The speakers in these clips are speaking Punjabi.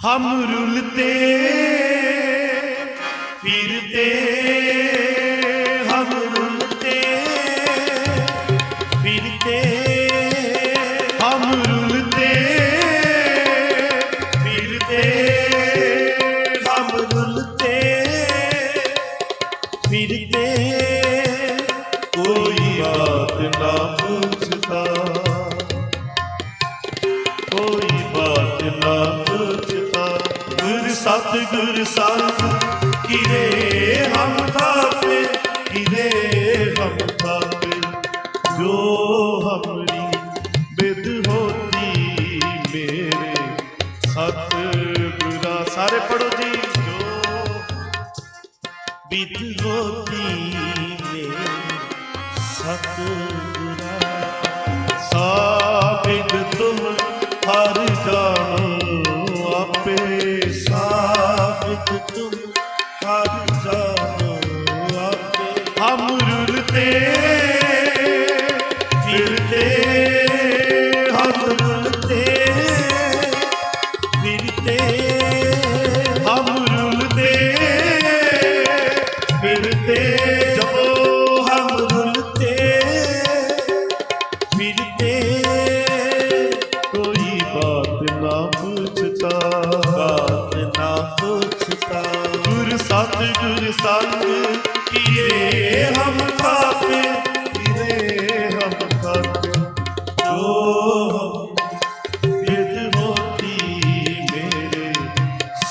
हम रुलते फिरते हम रुलते फिरते हम रुलते फिरते हम रुलते फिरते कोई बात ना पूछता कोई बात ना पूछता ਸਤਿਗੁਰ ਸੰਗ ਕਿਰੇ ਹਮ ਥਾਪੇ ਕਿਰੇ ਹਮ ਥਾਪੇ? ਜੋ ਹਮਰੀ ਬਿਦ ਹੋਤੀ ਮੇਰੇ, ਸਤਿਗੁਰਾ ਸਾਰੇ ਪੜੋ ਜੀ, ਜੋ ਬਿਦ ਹੋਤੀ ਮੇਰੇ, ਸਤਿਗੁਰ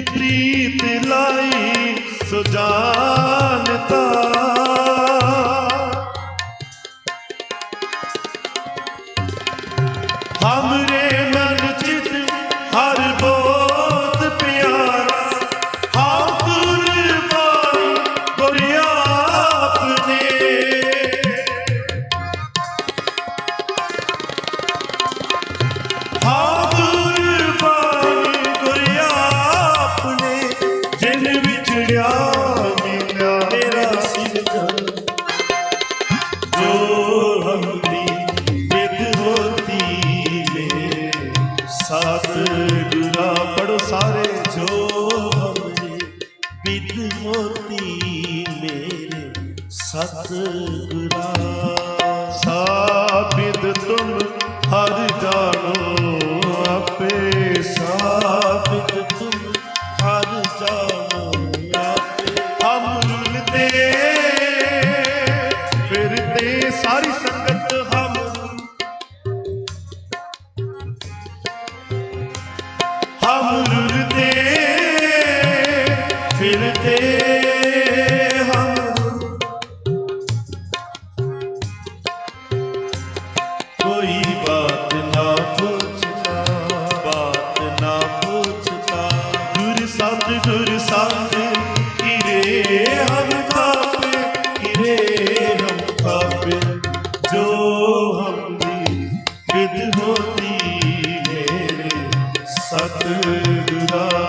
ਪ੍ਰੀਤ ਲਾਈ ਸੁਜਾ ਵਿਦ ਹੋਤੀ ਮੇਰੇ ਸਤਿਗੁਰਾਂ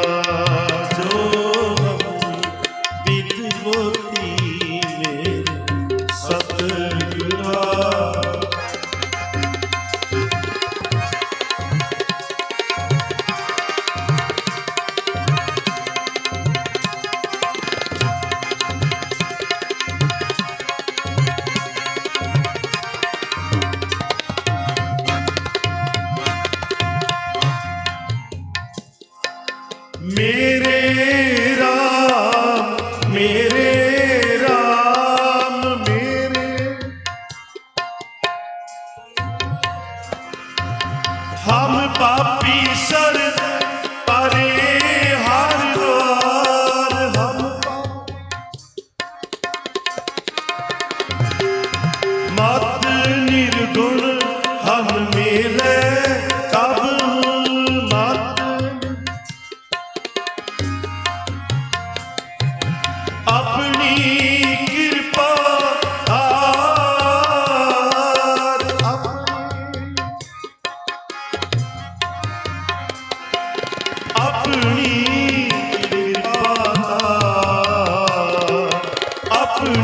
हम पापी सर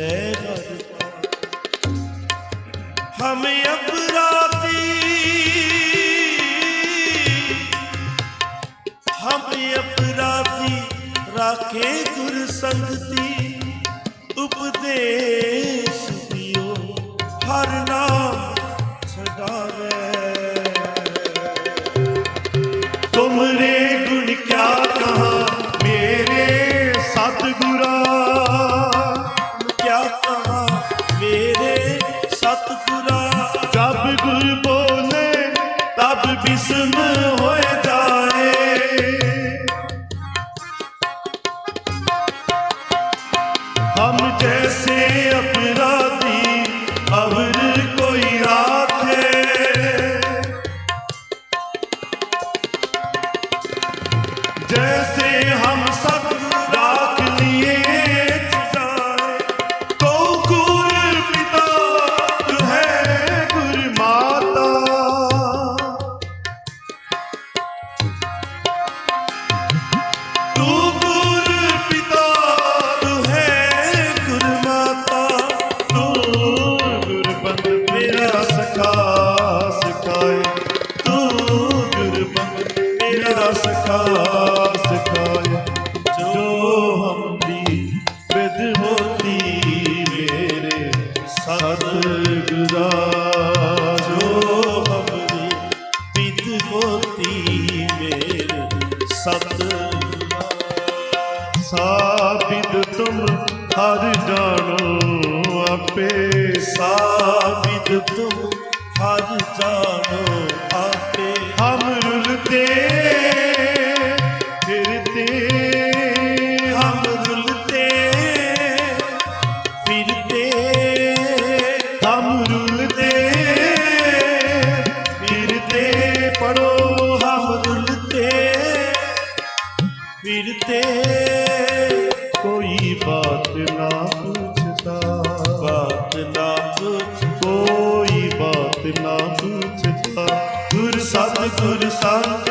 ਲੈ ਗਰਪਾ ਅਪਰਾਧੀ ਹਮ ਅਪਰਾਧੀ ਰਾਖੇ ਗੁਰ ਸੰਗਤੀ हम जैसे अपराधी अवर सिखाया जो हमरी बिद होती मेरे सतगुरा जो हमरी बिद होती मेरे सतगुरा साबिद तुम हर जानो आपे साबिद तुम हर जानो ਫਿਰ ਤੇ ਕੋਈ ਬਾਤ ਨਾ ਪੁੱਛਦਾ। ਬਾਤ ਨਾ ਪੁੱਛ ਕੋਈ ਬਾਤ ਨਾ ਪੁੱਛਦਾ। ਗੁਰ ਸਤ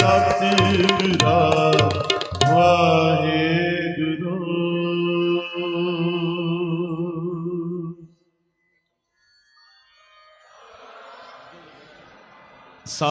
ਸਤਿ ਰਾਮ